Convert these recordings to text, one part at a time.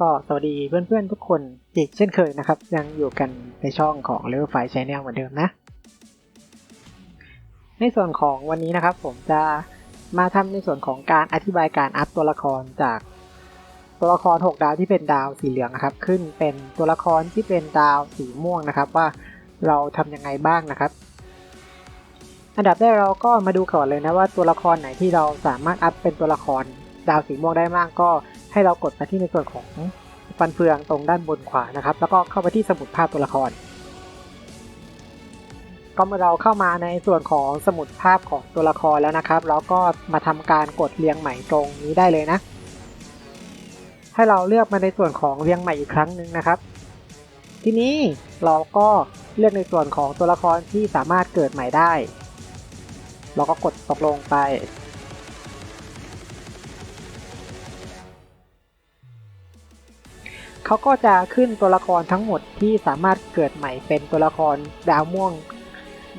ก็สวัสดีเพื่อนๆทุกคนอีกเช่นเคยนะครับ ยังอยู่กันในช่องของ Level 5 Channel เหมือนเดิมนะ ในส่วนของวันนี้นะครับ ผมจะมาทำในส่วนของการอธิบายการอัพตัวละครจากตัวละคร 6 ดาวที่เป็นดาวสีเหลืองนะครับ ขึ้นเป็นตัวละครที่เป็นดาวสีม่วงนะครับ ว่าเราทำยังไงบ้างนะครับ อันดับแรกเราก็มาดูก่อนเลยนะว่าตัวละครไหนที่เราสามารถอัพเป็นตัวละครดาวสีม่วงได้บ้างก็ ให้เรากดมาที่ในส่วนของฟันเฟืองตรงด้านบนขวานะครับ แล้วก็เข้าไปที่สมุดภาพตัวละคร ก็เมื่อเราเข้ามาในส่วนของสมุดภาพของตัวละครแล้วนะครับ เราก็มาทำการกดเรียงใหม่ตรงนี้ได้เลยนะ ให้เราเลือกมาในส่วนของเรียงใหม่อีกครั้งหนึ่งนะครับ ทีนี้เราก็เลือกในส่วนของตัวละครที่สามารถเกิดใหม่ได้ เราก็กดตกลงไป เขาก็จะขึ้นตัวละครทั้งหมดที่สามารถเกิดใหม่เป็นตัวละครดาวม่วง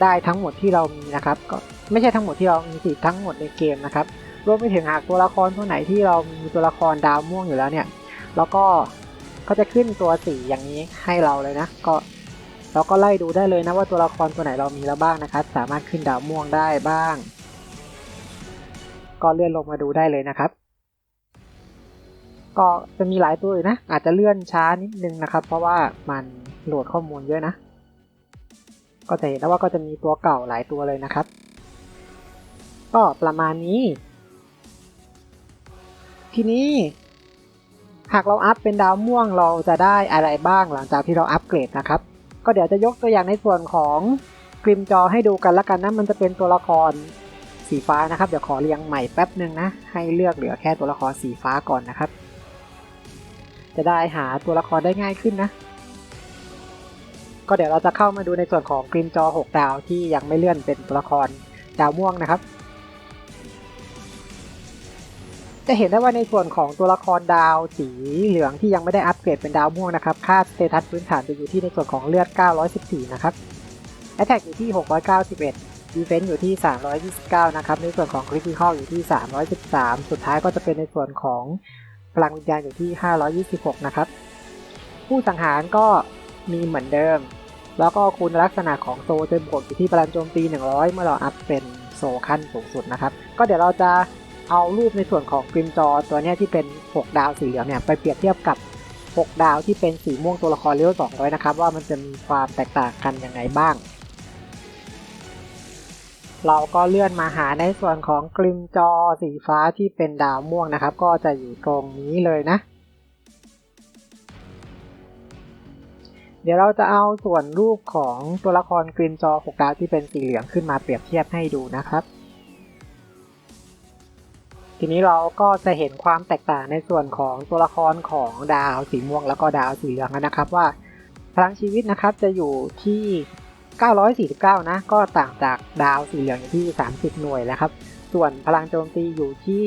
ได้ทั้งหมดที่เรามีนะครับ ก็ไม่ใช่ทั้งหมดที่เรามีสิทั้งหมดในเกมนะครับรวมไปถึงหากตัวละครตัวไหนที่เรามีตัวละครดาวม่วงอยู่แล้วเนี่ย แล้วก็เขาจะขึ้นตัวสีอย่างนี้ให้เราเลยนะ ก็เราก็ไล่ดูได้เลยนะว่าตัวละครตัวไหนเรามีแล้วบ้างนะครับ สามารถขึ้นดาวม่วงได้บ้าง ก็เลื่อนลงมาดูได้เลยนะครับ ก็จะมีหลายตัวอยู่นะ อาจจะเลื่อนช้านิดนึงนะครับ เพราะว่ามันโหลดข้อมูลเยอะนะ ก็จะเห็นได้ว่าก็จะมีตัวเก่าหลายตัวเลยนะครับ ก็ประมาณนี้ ทีนี้ หากเราอัพเป็นดาวม่วงเราจะได้อะไรบ้างหลังจากที่เราอัปเกรดนะครับ ก็เดี๋ยวจะยกตัวอย่างในส่วนของกริมจอให้ดูกันละกันนะมันจะเป็นตัวละครสีฟ้านะครับ เดี๋ยวขอเรียงใหม่แป๊บหนึ่งนะ ให้เลือกเหลือแค่ตัวละครสีฟ้าก่อนนะครับ จะได้หาตัวละครได้ง่ายขึ้นนะ ก็เดี๋ยวเราจะเข้ามาดูในส่วนของกริมจอ 6 ดาวที่ยังไม่เลื่อนเป็นตัวละครดาวม่วงนะครับ จะเห็นได้ว่าในส่วนของตัวละครดาวสีเหลืองที่ยังไม่ได้อัปเกรดเป็นดาวม่วงนะครับ ค่าสเตตัสพื้นฐานจะอยู่ที่ในส่วนของเลือด 914 นะครับ Attack อยู่ที่ 691 Defense อยู่ที่ 329 นะครับ ในส่วนของ Critical อยู่ที่ 313 สุดท้ายก็จะเป็นในส่วนของ พลังวิญญาณอยู่ที่ 526 นะครับ ผู้สังหารก็มีเหมือนเดิม แล้วก็คุณลักษณะของโซจะบวกอยู่ที่พลังโจมตี 100 เมื่อเราอัพเป็นโซขั้นสูงสุดนะครับ ก็เดี๋ยวเราจะเอารูปในส่วนของกริมจอตัวนี้ที่เป็น 6 ดาวสีเหลืองเนี่ยไปเปรียบเทียบกับ 6 ดาวที่เป็นสีม่วงตัวละครเลเวล200 นะครับ ว่ามันจะมีความแตกต่างกันยังไงบ้าง เราก็เลื่อนมาหาในส่วนของกริมจอสีฟ้าที่เป็นดาวม่วงนะครับ ก็จะอยู่ตรงนี้เลยนะ เดี๋ยวเราจะเอาส่วนรูปของตัวละครกริมจอ6ดาวที่เป็นสีเหลืองขึ้นมาเปรียบเทียบให้ดูนะครับทีนี้เราก็จะเห็นความแตกต่างในส่วนของตัวละครของดาวสีม่วงแล้วก็ดาวสีเหลืองนะครับว่าพลังชีวิตนะครับจะอยู่ที่ 949 นะ ก็ต่างจากดาวสีเหลืองอยู่ที่ 30 หน่วยแล้วครับ ส่วนพลังโจมตีอยู่ที่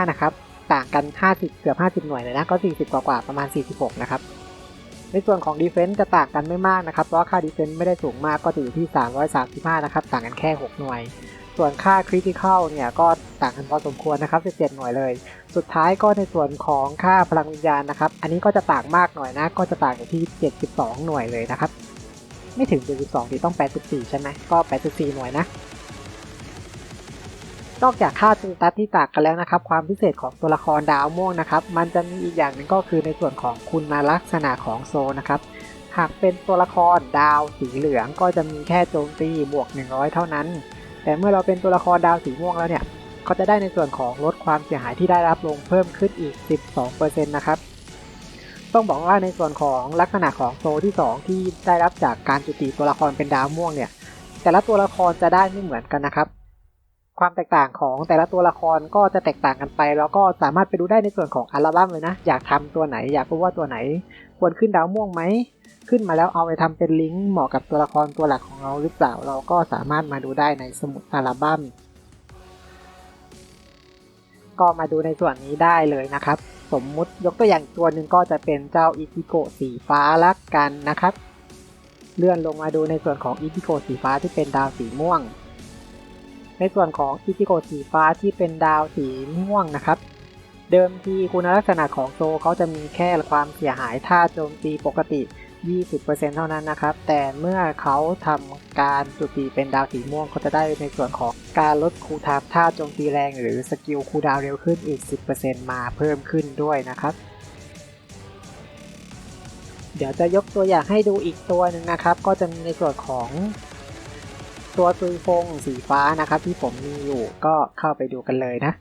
745 นะครับ ต่างกัน 50 เกือบ 50 หน่วยเลยนะ ก็ 40 กว่ากว่าประมาณ 46 นะครับ ในส่วนของ Defense จะต่างกันไม่มากนะครับ เพราะค่า Defense ไม่ได้สูงมาก ก็จะอยู่ที่ 335 นะครับ ต่างกันแค่ 6 หน่วย ส่วนค่า Critical เนี่ยก็ต่างกันพอสมควรนะครับ 17 หน่วยเลย สุดท้ายก็ในส่วนของค่าพลังวิญญาณนะครับ อันนี้ก็จะต่างมากหน่อยนะ ก็จะต่างอยู่ที่ 72 หน่วยเลยนะครับ ไม่ถึง 72ที่ต้อง 84 ใช่ไหมก็ 84 หน่วยนะ นอกจากค่าสเตตัสที่ต่างกันแล้วนะครับ ความพิเศษของตัวละครดาวม่วงนะครับ มันจะมีอีกอย่างหนึ่งก็คือในส่วนของคุณลักษณะของโซนะครับ หากเป็นตัวละครดาวสีเหลืองก็จะมีแค่โจมตีบวก 100 เท่านั้น แต่เมื่อเราเป็นตัวละครดาวสีม่วงแล้วเนี่ยก็จะได้ในส่วนของลดความเสียหายที่ได้รับลงเพิ่มขึ้นอีก 12%นะครับ ต้องบอกว่าในส่วนของลักษณะของโซที่ 2 ที่ได้รับจากการจุติตัวละครเป็นดาวม่วงเนี่ย แต่ละตัวละครจะได้ไม่เหมือนกันนะครับ ความแตกต่างของแต่ละตัวละครก็จะแตกต่างกันไป แล้วก็สามารถไปดูได้ในส่วนของอัลบั้มเลยนะ อยากทำตัวไหน อยากรู้ว่าตัวไหน ควรขึ้นดาวม่วงไหม ขึ้นมาแล้วเอาไปทำเป็นลิงก์เหมาะกับตัวละครตัวหลักของเราหรือเปล่า เราก็สามารถมาดูได้ในสมุดอัลบั้มก็มาดูในส่วนนี้ได้เลยนะครับ สมมุติยกตัวอย่างตัวหนึ่งก็จะเป็นเจ้าอิจิโกะสีฟ้าละกันนะครับ เลื่อนลงมาดูในส่วนของอิจิโกะสีฟ้าที่เป็นดาวสีม่วง ในส่วนของอิจิโกะสีฟ้าที่เป็นดาวสีม่วงนะครับ เดิมทีคุณลักษณะของโซเขาจะมีแค่ความเสียหายท่าโจมตีปกติ 20%เท่านั้นนะครับ แต่เมื่อเขาทำการจุติเป็นดาวสีม่วงเขาจะได้ในส่วนของการลดคูลไทม์ท่าโจมตีแรงหรือสกิลคูดาวเร็วขึ้นอีก 10%มาเพิ่มขึ้นด้วยนะครับเดี๋ยวจะยกตัวอย่างให้ดูอีกตัวหนึ่งนะครับ ก็จะมีในส่วนของตัวซุยฟงสีฟ้านะครับ ที่ผมมีอยู่ก็เข้าไปดูกันเลยนะ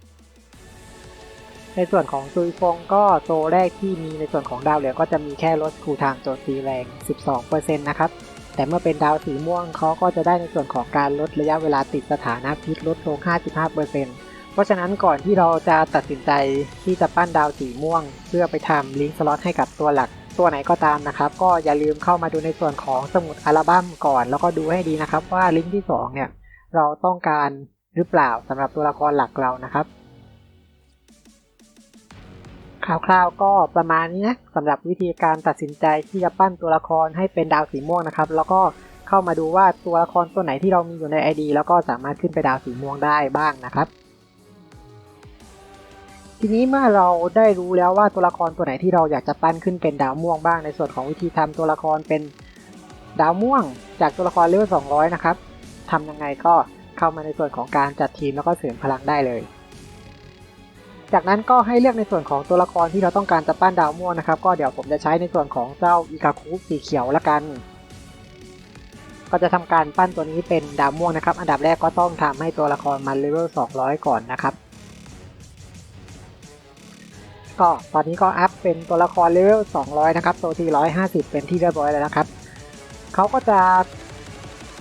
ในส่วนของซุยฟงก็โซแรกที่มีในส่วนของดาวเหลืองก็จะมีแค่ลดคูทม์โจมตีแรง 12%นะครับ แต่เมื่อเป็นดาวสีม่วงเขาก็จะได้ในส่วนของการลดระยะเวลาติดสถานะพิษลดลง 55%เพราะฉะนั้นก่อนที่เราจะตัดสินใจที่จะปั้นดาวสีม่วง เพื่อไปทำลิงก์สล็อตให้กับตัวหลักตัวไหนก็ตามนะครับ ก็อย่าลืมเข้ามาดูในส่วนของสมุดอัลบั้มก่อน แล้วก็ดูให้ดีนะครับว่าลิงก์ที่ 2 เนี่ยเราต้องการหรือเปล่าสำหรับตัวละครหลักเรานะครับ คร่าวๆก็ประมาณนี้นะสำหรับวิธีการตัดสินใจที่จะปั้นตัวละครให้เป็นดาวสีม่วงนะครับ แล้วก็เข้ามาดูว่าตัวละครตัวไหนที่เรามีอยู่ใน ID แล้วก็สามารถขึ้นไปดาวสีม่วงได้บ้างนะครับ ทีนี้เมื่อเราได้รู้แล้วว่าตัวละครตัวไหนที่เราอยากจะปั้นขึ้นเป็นดาวม่วงบ้างในส่วนของวิธีทำตัวละครเป็นดาวม่วง จากตัวละครเลเวล200 นะครับทำยังไงก็เข้ามาในส่วนของการจัดทีมแล้วก็เสริมพลังได้เลย จากนั้นก็ให้เลือกในส่วนของตัวละครที่เราต้องการจะปั้นดาวม่วงนะครับ ก็เดี๋ยวผมจะใช้ในส่วนของเจ้าอิกาคุสีเขียวละกัน ก็จะทำการปั้นตัวนี้เป็นดาวม่วงนะครับ อันดับแรกก็ต้องทำให้ตัวละครมันเลเวล200 ก่อนนะครับ ก็ตอนนี้ก็อัพเป็นตัวละครเลเวล200 นะครับตัวที่150 เป็นที่เรียบร้อยแล้วนะครับเขาก็จะ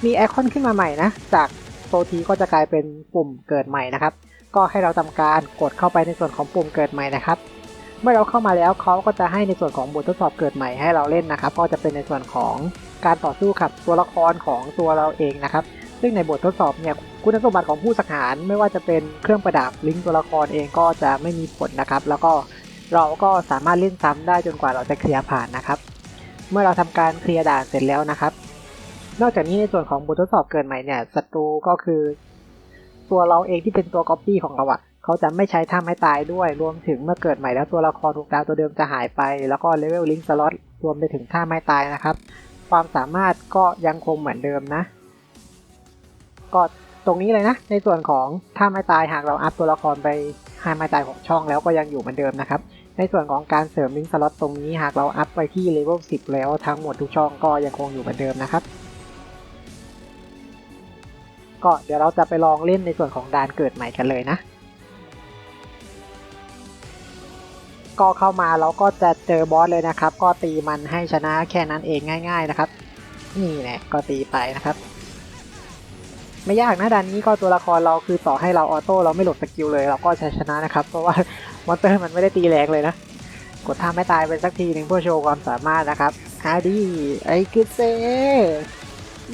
มีไอคอนขึ้นมาใหม่นะ จากโซทีก็จะกลายเป็นปุ่มเกิดใหม่นะครับ ก็ให้เราทำการกดเข้าไปในส่วนของปุ่มเกิดใหม่นะครับ เมื่อเราเข้ามาแล้วเขาก็จะให้ในส่วนของบททดสอบเกิดใหม่ให้เราเล่นนะครับ ก็จะเป็นในส่วนของการต่อสู้กับตัวละครของตัวเราเองนะครับ ซึ่งในบททดสอบเนี่ยคุณสมบัติของผู้สังหารไม่ว่าจะเป็นเครื่องประดับลิงก์ตัวละครเองก็จะไม่มีผลนะครับ แล้วก็เราก็สามารถเล่นซ้ำได้จนกว่าเราจะเคลียร์ผ่านนะครับ เมื่อเราทำการเคลียร์ด่านเสร็จแล้วนะครับ นอกจากนี้ในส่วนของบททดสอบเกิดใหม่เนี่ยศัตรูก็คือ ตัวเราเองที่เป็นตัวก๊อปปี้ของเราอะเขาจะไม่ใช้ท่าไม้ตายด้วย รวมถึงเมื่อเกิดใหม่แล้วตัวละครถูกดาวตัวเดิมจะหายไป แล้วก็เลเวลลิงก์สล็อตรวมไปถึงท่าไม้ตายนะครับ ความสามารถก็ยังคงเหมือนเดิมนะ ก็ตรงนี้เลยนะ ในส่วนของท่าไม้ตายหากเราอัพตัวละครไปให้ไม้ตายของช่องแล้วก็ยังอยู่เหมือนเดิมนะครับ ในส่วนของการเสริมลิงก์สล็อตตรงนี้หากเราอัพไปที่เลเวล10 แล้วทั้งหมดทุกช่องก็ยังคงอยู่เหมือนเดิมนะครับ ก็เดี๋ยวเราจะไปลองเล่นในส่วนของด่านเกิดใหม่กันเลยนะ ก็เข้ามาเราก็จะเจอบอสเลยนะครับ ก็ตีมันให้ชนะแค่นั้นเองง่าย ๆนะครับ นี่แหละก็ตีไปนะครับ ไม่ยากนะด่านนี้ก็ตัวละครเราคือต่อให้เราออโต้เราไม่หลบสกิลเลยเราก็ชนะนะครับ เพราะว่ามอนเตอร์มันไม่ได้ตีแรงเลยนะกดท่าไม่ตายไปสักทีหนึ่งเพื่อโชว์ความสามารถนะครับอาดีไอ้กิเซ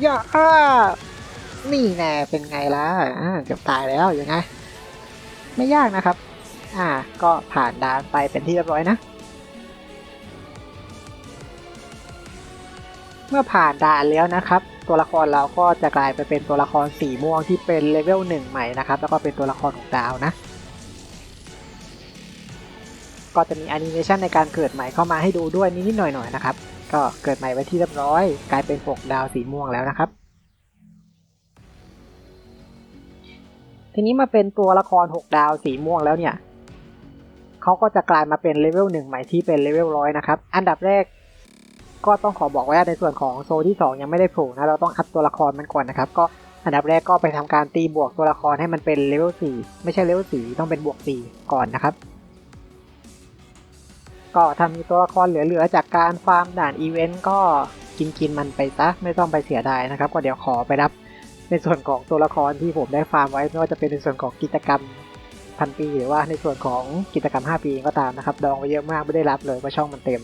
ย่า นี่แน่เป็นไงล่ะอ่าเกือบตายแล้วยังไง ไม่ยากนะครับ อ่า ก็ผ่านด่านไปเป็นที่เรียบร้อยนะ เมื่อผ่านด่านแล้วนะครับ ตัวละครเราก็จะกลายไปเป็นตัวละครสีม่วงที่เป็นเลเวลหนึ่งใหม่นะครับ แล้วก็เป็นตัวละครของดาวนะ ก็จะมีแอนิเมชันในการเกิดใหม่เข้ามาให้ดูด้วยนิดๆหน่อยๆนะครับ ก็เกิดใหม่ไว้ที่เรียบร้อย กลายเป็น6ดาวสีม่วงแล้วนะครับ ทีนี้มาเป็นตัวละคร 6 ดาวสีม่วงแล้วเนี่ยเขาก็จะกลายมาเป็นเลเวลหนึ่งใหม่ที่เป็นเลเวลร้อยนะครับ อันดับแรกก็ต้องขอบอกไว้ในส่วนของโซที่ 2 ยังไม่ได้โผล่นะเราต้องอัพตัวละครมันก่อนนะครับ ก็อันดับแรกก็ไปทำการตีบวกตัวละครให้มันเป็นเลเวล4ไม่ใช่เลเวล4ต้องเป็นบวก 4 ก่อนนะครับ ก็ถ้ามีตัวละครเหลือๆจากการฟาร์มด่านอีเวนต์ก็กินกินๆมันไปซะไม่ต้องไปเสียดายนะครับ ก็เดี๋ยวขอไปรับ ในส่วนของตัวละครที่ผมได้ฟาร์มไว้ไม่ว่าจะเป็นในส่วนของกิจกรรมพันปีหรือว่าในส่วนของกิจกรรม 5 ปีก็ตามนะครับ ดองไว้เยอะมากไม่ได้รับเลยเพราะช่องมันเต็ม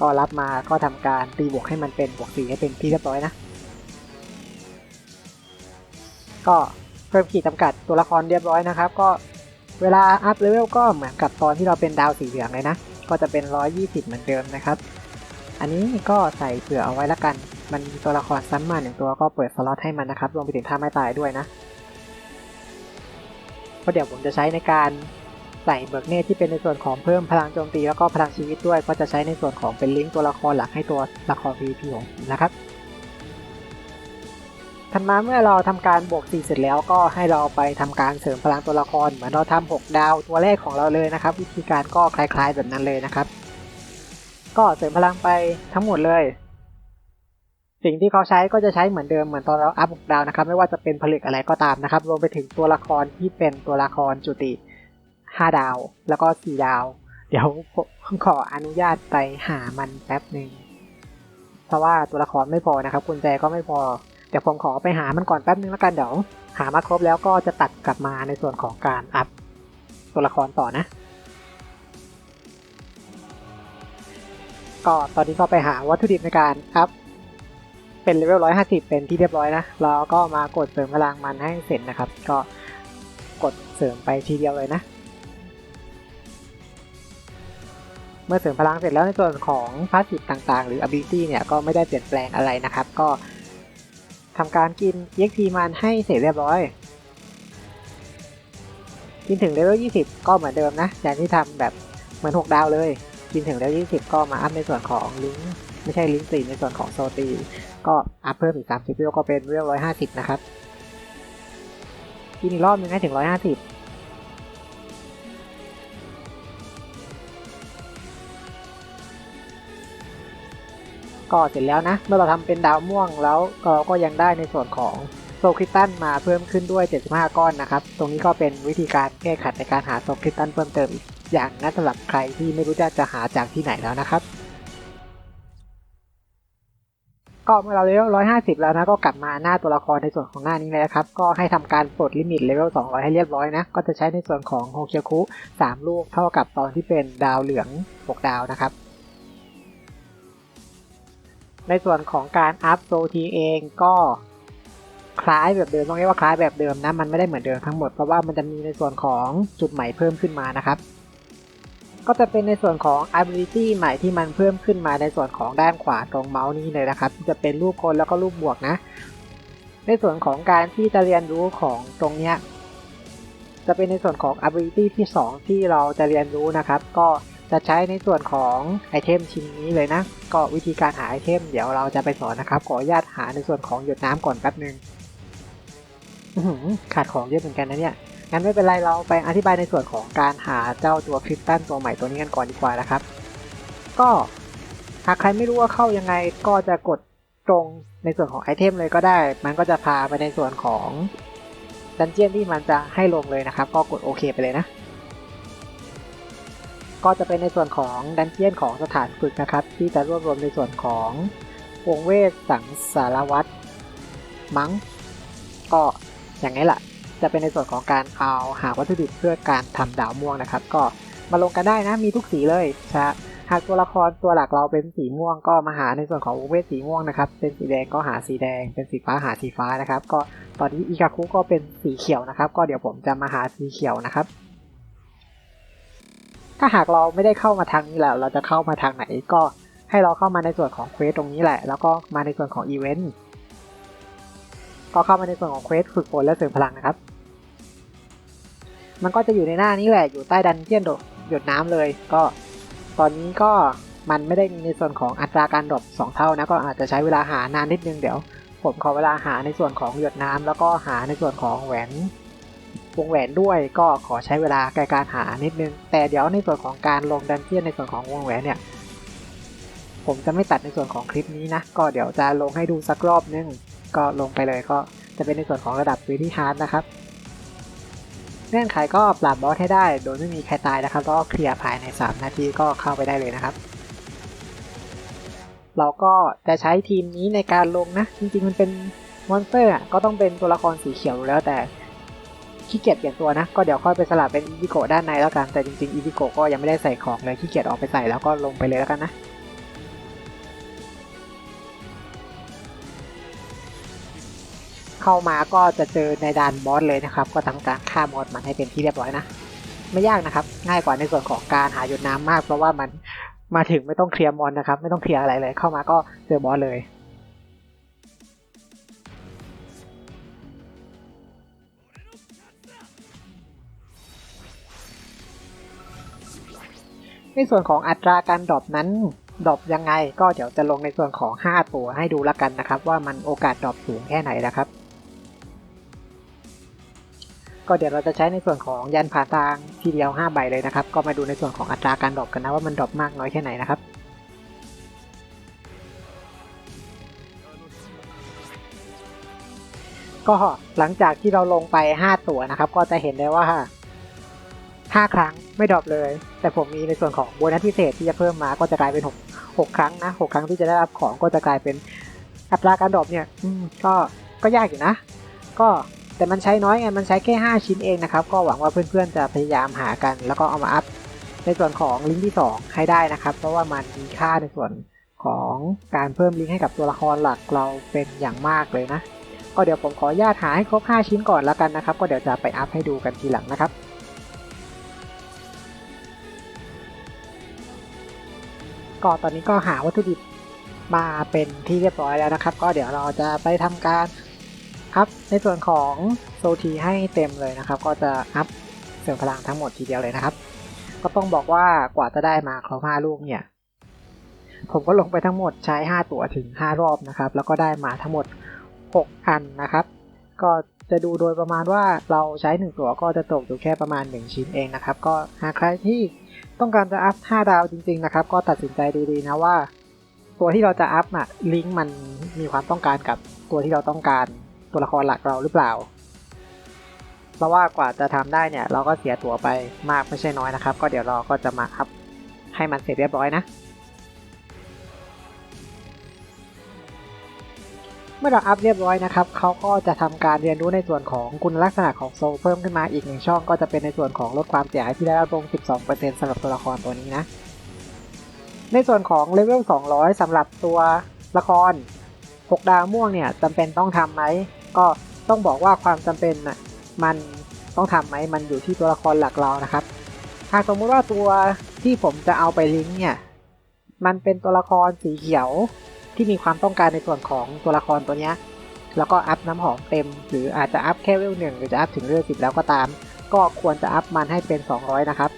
ก็รับมาก็ทำการตีบวกให้มันเป็นบวกสีให้เป็นที่เรียบร้อยนะ ก็เพิ่มขีดจำกัดตัวละครเรียบร้อยนะครับ ก็เวลาอัพเลเวลก็เหมือนกับตอนที่เราเป็นดาวสีเหลืองเลยนะ ก็จะเป็น 120 เหมือนเดิมนะครับ อันนี้ก็ใส่เผื่อเอาไว้ละกัน มันมีตัวละครซ้ำมาหนึ่งตัวก็เปิดสล็อตให้มันนะครับรวมไปถึงท่าไม้ตายด้วยนะเพราะเดี๋ยวผมจะใช้ในการใส่เบิกเนตที่เป็นในส่วนของเพิ่มพลังโจมตีแล้วก็พลังชีวิตด้วยก็จะใช้ในส่วนของเป็นลิงก์ตัวละครหลักให้ตัวละคร PVP ของนะครับถัดมาเมื่อเราทำการบวก4เสร็จแล้วก็ให้เราไปทำการเสริมพลังตัวละครเหมือนเราทำ6ดาวตัวแรกของเราเลยนะครับ วิธีการก็คล้ายๆแบบนั้นเลยนะครับ ก็เสริมพลังไปทั้งหมดเลย สิ่งที่เขาใช้ก็จะใช้เหมือนเดิมเหมือนตอนเราอัพดาวนะครับ ไม่ว่าจะเป็นผลึกอะไรก็ตามนะครับ รวมไปถึงตัวละครที่เป็นตัวละครจุติ 5 ดาว แล้วก็ 4 ดาว เดี๋ยวผมขออนุญาตไปหามันแป๊บหนึ่งเพราะว่าตัวละครไม่พอนะครับกุญแจก็ไม่พอเดี๋ยวผมขอไปหามันก่อนแป๊บนึงแล้วกันเดี๋ยวหามาครบแล้วก็จะตัดกลับมาในส่วนของการอัพตัวละครต่อนะ ก็ตอนนี้ก็ไปหาวัตถุดิบในการอัพ เป็นเลเวล 150 เป็นที่เรียบร้อยนะแล้วก็มากดเสริมพลังมันให้เสร็จนะครับ ก็กดเสริมไปทีเดียวเลยนะ เมื่อเสริมพลังเสร็จแล้วในส่วนของพาสซีฟต่างๆ หรือ ability เนี่ยก็ไม่ได้เปลี่ยนแปลงอะไรนะครับ ก็ทำการกิน EXP มันให้เสร็จเรียบร้อย กินถึงเลเวล 20 ก็เหมือนเดิมนะอย่างที่ทำแบบเหมือน 6 ดาวเลย กินถึงเลเวล 20 ก็มาอัพในส่วนของลิงก์ ไม่ใช่ลิงก์สีในส่วนของโซตีก็อัพเพิ่มอีก 30เลเวลก็เป็นเลเวล150นะครับกินอีกรอบนึงให้ถึง150ก็เสร็จแล้วนะ เมื่อเราทำเป็นดาวม่วงแล้วเราก็ยังได้ในส่วนของโซคริตันมาเพิ่มขึ้นด้วย 75 ก้อนนะครับ ตรงนี้ก็เป็นวิธีการแก้ขัดในการหาโซคริตันเพิ่มเติมอีกอย่างนะสำหรับใครที่ไม่รู้จะจะหาจากที่ไหนแล้วนะครับ ก็เมื่อเราเลเวล150แล้วนะก็กลับมาหน้าตัวละครในส่วนของหน้านี้เลยนะครับ ก็ให้ทำการปลดลิมิตเลเวล200ให้เรียบร้อยนะ ก็จะใช้ในส่วนของโฮเคียคุ3ลูกเท่ากับตอนที่เป็นดาวเหลือง6ดาวนะครับในส่วนของการอัพโซทีเองก็คล้ายแบบเดิมต้องเรียกว่าคล้ายแบบเดิมนะมันไม่ได้เหมือนเดิมทั้งหมดเพราะว่ามันจะมีในส่วนของจุดใหม่เพิ่มขึ้นมานะครับ ก็จะเป็นในส่วนของ ability ใหม่ที่มันเพิ่มขึ้นมาในส่วนของด้านขวาตรงเมาส์นี้เลยนะครับจะเป็นรูปคนแล้วก็รูปบวกนะ ในส่วนของการที่จะเรียนรู้ของตรงเนี้ยจะเป็นในส่วนของ ability ที่ 2 ที่เราจะเรียนรู้นะครับ ก็จะใช้ในส่วนของไอเทมชิ้นนี้เลยนะ ก็วิธีการหาไอเทมเดี๋ยวเราจะไปสอนนะครับ ขออนุญาตหาในส่วนของหยดน้ำก่อนแป๊บนึงขาดของเยอะเหมือนกันนะเนี่ย งั้นไม่เป็นไรเราไปอธิบายในส่วนของการหาเจ้าตัวคริสตัลตัวใหม่ตัวนี้กันก่อนดีกว่านะครับ ก็หากใครไม่รู้ว่าเข้ายังไงก็จะกดตรงในส่วนของไอเทมเลยก็ได้ มันก็จะพาไปในส่วนของดันเจียนที่มันจะให้ลงเลยนะครับ ก็กดโอเคไปเลยนะ ก็จะเป็นในส่วนของดันเจียนของสถานฝึกนะครับ ที่จะรวบรวมในส่วนของวงเวทสังสารวัตรมั้ง ก็อย่างนี้แหละ จะเป็นในส่วนของการเอาหาวัตถุดิบเพื่อการทำดาวม่วงนะครับ ก็มาลงกันได้นะมีทุกสีเลยชะหากตัวละครตัวหลักเราเป็นสีม่วงก็มาหาในส่วนของเวทสีม่วงนะครับ เป็นสีแดงก็หาสีแดง เป็นสีฟ้าหาสีฟ้านะครับ ก็ตอนนี้อิกาคุก็เป็นสีเขียวนะครับ ก็เดี๋ยวผมจะมาหาสีเขียวนะครับ ถ้าหากเราไม่ได้เข้ามาทางนี้แล้ว เราจะเข้ามาทางไหนก็ให้เราเข้ามาในส่วนของเควสตรงนี้แหละ แล้วก็มาในส่วนของอีเวนต์ก็เข้ามาในส่วนของเควสฝึกฝนและเสริมพลังนะครับ มันก็จะอยู่ในหน้านี้แหละอยู่ใต้ดันเจียนโดหยดน้ำเลย ก็ตอนนี้ก็มันไม่ได้มีในส่วนของอัตราการดรอป2เท่านะก็อาจจะใช้เวลาหานานนิดนึงเดี๋ยวผมขอเวลาหาในส่วนของหยดน้ำแล้วก็หาในส่วนของแหวนวงแหวนด้วยก็ขอใช้เวลาในการหานิดนึง แต่เดี๋ยวในส่วนของการลงดันเจียนในส่วนของวงแหวนเนี่ย ผมจะไม่ตัดในส่วนของคลิปนี้นะ ก็เดี๋ยวจะลงให้ดูสักรอบนึง ก็ลงไปเลยก็จะเป็นในส่วนของระดับวิธีฮาร์ดนะครับ เงื่อนไขก็ปราบบอสให้ได้ โดยไม่มีใครตายนะครับก็เคลียร์ภายใน 3 นาทีก็เข้าไปได้เลยนะครับ เราก็จะใช้ทีมนี้ในการลงนะ จริงๆมันเป็นมอนสเตอร์ก็ต้องเป็นตัวละครสีเขียวแล้วแต่ขี้เกียจเปลี่ยนตัวนะ ก็เดี๋ยวค่อยไปสลับเป็นอีวิโกด้านในแล้วกันแต่จริงๆอีวิโกก็ยังไม่ได้ใส่ของเลยขี้เกียจออกไปใส่แล้วก็ลงไปเลยแล้วกันนะ เข้ามาก็จะเจอในด่านบอสเลยนะครับ ก็ทำการฆ่ามอสมันให้เป็นที่เรียบร้อยนะ ไม่ยากนะครับ ง่ายกว่าในส่วนของการหาหยดน้ำมากเพราะว่ามันมาถึงไม่ต้องเคลียร์มอนนะครับ ไม่ต้องเคลียร์อะไรเลย เข้ามาก็เจอบอสเลยในส่วนของอัตราการดรอปนั้นดรอปยังไงก็เดี๋ยวจะลงในส่วนของ 5 ตัวให้ดูละกันนะครับ ว่ามันโอกาสดรอปสูงแค่ไหนนะครับ ก็เดี๋ยวเราจะใช้ในส่วนของยันผ่าทางทีเดียว5ใบเลยนะครับ ก็มาดูในส่วนของอัตราการดรอปกันนะว่ามันดรอปมากน้อยแค่ไหนนะครับก็หลังจากที่เราลงไป 5 ตัวนะครับ ก็จะเห็นได้ว่า 5 ครั้งไม่ดรอปเลย แต่ผมมีในส่วนของโบนัสพิเศษที่จะเพิ่มมาก็จะกลายเป็น 6 6 ครั้งนะ 6 ครั้งที่จะได้รับของก็จะกลายเป็นอัตราการดรอปเนี่ยก็ก็ยากอยู่นะ ก็ แต่มันใช้น้อยไง มันใช้แค่ 5 ชิ้นเองนะครับ ก็หวังว่าเพื่อนๆจะพยายามหากัน แล้วก็เอามาอัพในส่วนของลิงก์ที่ 2 ให้ได้นะครับ เพราะว่ามันมีค่าในส่วนของการเพิ่มลิงก์ให้กับตัวละครหลักเราเป็นอย่างมากเลยนะ ก็เดี๋ยวผมขออนุญาตหาให้ครบ 5 ชิ้นก่อนแล้วกันนะครับ ก็เดี๋ยวจะไปอัพให้ดูกันทีหลังนะครับก็ตอนนี้ก็หาวัตถุดิบมาเป็นที่เรียบร้อยแล้วนะครับ ก็เดี๋ยวเราจะไปทำการ อัพในส่วนของโซทีให้เต็มเลยนะครับ ก็จะอัพเสริมพลังทั้งหมดทีเดียวเลยนะครับ ก็ต้องบอกว่ากว่าจะได้มาครบ5ลูกเนี่ย ผมก็ลงไปทั้งหมดใช้ 5 ตัวถึง 5 รอบนะครับ แล้วก็ได้มาทั้งหมด 6 อันนะครับ ก็จะดูโดยประมาณว่าเราใช้ 1 ตัวก็จะตกอยู่แค่ประมาณ 1 ชิ้นเองนะครับ ก็หากใครที่ต้องการจะอัพ 5 ดาวจริง ๆ นะครับ ก็ตัดสินใจดีๆนะว่า ตัวที่เราจะอัพอะลิงก์มันมีความต้องการกับตัวที่เราต้องการ ตัวละครหลักเราหรือเปล่า เพราะว่ากว่าจะทำได้เนี่ย เราก็เสียตั๋วไปมากไม่ใช่น้อยนะครับ ก็เดี๋ยวเราก็จะมาอัพให้มันเสร็จเรียบร้อยนะ เมื่อเราอัพเรียบร้อยนะครับเขาก็จะทำการเรียนรู้ในส่วนของคุณลักษณะของโซเพิ่มขึ้นมาอีกหนึ่งช่องก็จะเป็นในส่วนของลดความเสียหายที่ได้รับลง 12%สำหรับตัวละครตัวนี้นะ ในส่วนของเลเวล 200สำหรับตัวละคร 6 ดาวม่วงเนี่ยจำเป็นต้องทำไหม ก็ต้องบอกว่าความจำเป็นน่ะมันต้องทำไหมมันอยู่ที่ตัวละครหลักเรานะครับหากสมมุติว่าตัวที่ผมจะเอาไปลิงก์เนี่ยมันเป็นตัวละครสีเขียวที่มีความต้องการในส่วนของตัวละครตัวเนี้ยแล้วก็อัพน้ำหอมเต็ม หรืออาจจะอัพแค่เวลหนึ่งหรือจะอัพถึงเวลสิบแล้วก็ตาม ก็ควรจะอัพมันให้เป็น 200 นะครับ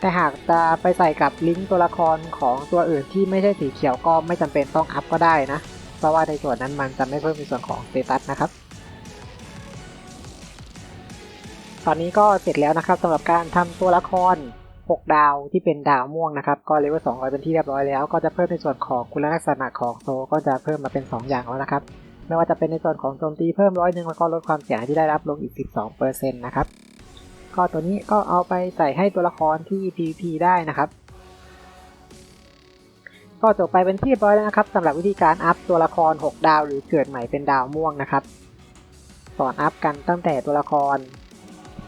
แต่หากจะไปใส่กับลิงก์ตัวละครของตัวอื่นที่ไม่ใช่สีเขียวก็ไม่จำเป็นต้องอัพก็ได้นะ เพราะว่าในส่วนนั้นมันจะไม่เพิ่มในส่วนของสเตตัสนะครับ ตอนนี้ก็เสร็จแล้วนะครับสำหรับการทำตัวละคร 6 ดาวที่เป็นดาวม่วงนะครับ ก็เลเวล200เป็นที่เรียบร้อยแล้ว ก็จะเพิ่มในส่วนของคุณลักษณะของโซก็จะเพิ่มมาเป็น 2 อย่างแล้วนะครับ ไม่ว่าจะเป็นในส่วนของโจมตีเพิ่มร้อยหนึ่งแล้วก็ลดความเสียหายที่ได้รับลงอีก 12%นะครับก็ตัวนี้ก็เอาไปใส่ให้ตัวละครที่ PVP ได้นะครับก็จบไปเป็นที่เรียบร้อยแล้วนะครับสำหรับวิธีการอัพตัวละคร 6 ดาวหรือเกิดใหม่เป็นดาวม่วงนะครับสอนอัพกันตั้งแต่ตัวละคร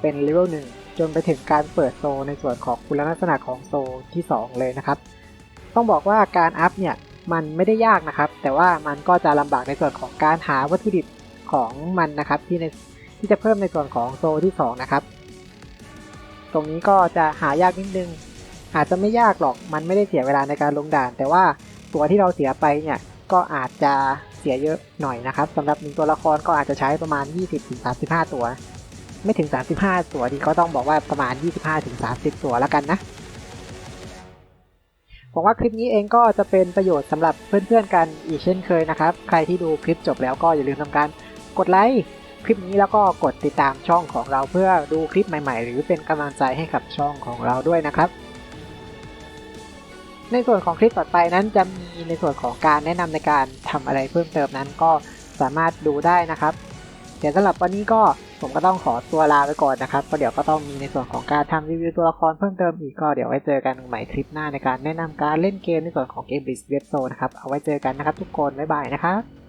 เป็นเลเวล1จนไปถึงการเปิดโซในส่วนของคุณลักษณะของโซที่ 2 เลยนะครับ ต้องบอกว่าการอัพเนี่ยมันไม่ได้ยากนะครับ แต่ว่ามันก็จะลำบากในส่วนของการหาวัตถุดิบของมันนะครับที่ในที่จะเพิ่มในส่วนของโซที่ 2 นะครับ ตรงนี้ก็จะหายากนิดนึง อาจจะไม่ยากหรอกมันไม่ได้เสียเวลาในการลงด่าน แต่ว่าตัวที่เราเสียไปเนี่ยก็อาจจะเสียเยอะหน่อยนะครับสำหรับหนึ่งตัวละครก็อาจจะใช้ประมาณ 20-35 ตัว ไม่ถึง 35 ตัวดีก็ต้องบอกว่าประมาณ 25-30 ตัวแล้วกันนะผมว่าคลิปนี้เองก็จะเป็นประโยชน์สำหรับเพื่อนๆกันอีกเช่นเคยนะครับ ใครที่ดูคลิปจบแล้วก็อย่าลืมทำการกดไลค์คลิปนี้แล้วก็กดติดตามช่องของเราเพื่อดูคลิปใหม่ๆ หรือเป็นกำลังใจให้กับช่องของเราด้วยนะครับ ในส่วนของคลิปต่อไปนั้นจะมีในส่วนของการแนะนำในการทำอะไรเพิ่มเติมนั้นก็สามารถดูได้นะครับเดี๋ยวสำหรับวันนี้ก็ ผมก็ต้องขอตัวลาไปก่อนนะครับเพราะเดี๋ยวก็ต้องมีในส่วนของการทำรีวิวตัวละครเพิ่มเติมอีกก็เดี๋ยวไว้เจอกันใหม่คลิปหน้าในการแนะนำการเล่นเกมในส่วนของเกมบิสเวฟโซนะครับเอาไว้เจอกันนะครับทุกคนบ๊ายบายนะครับ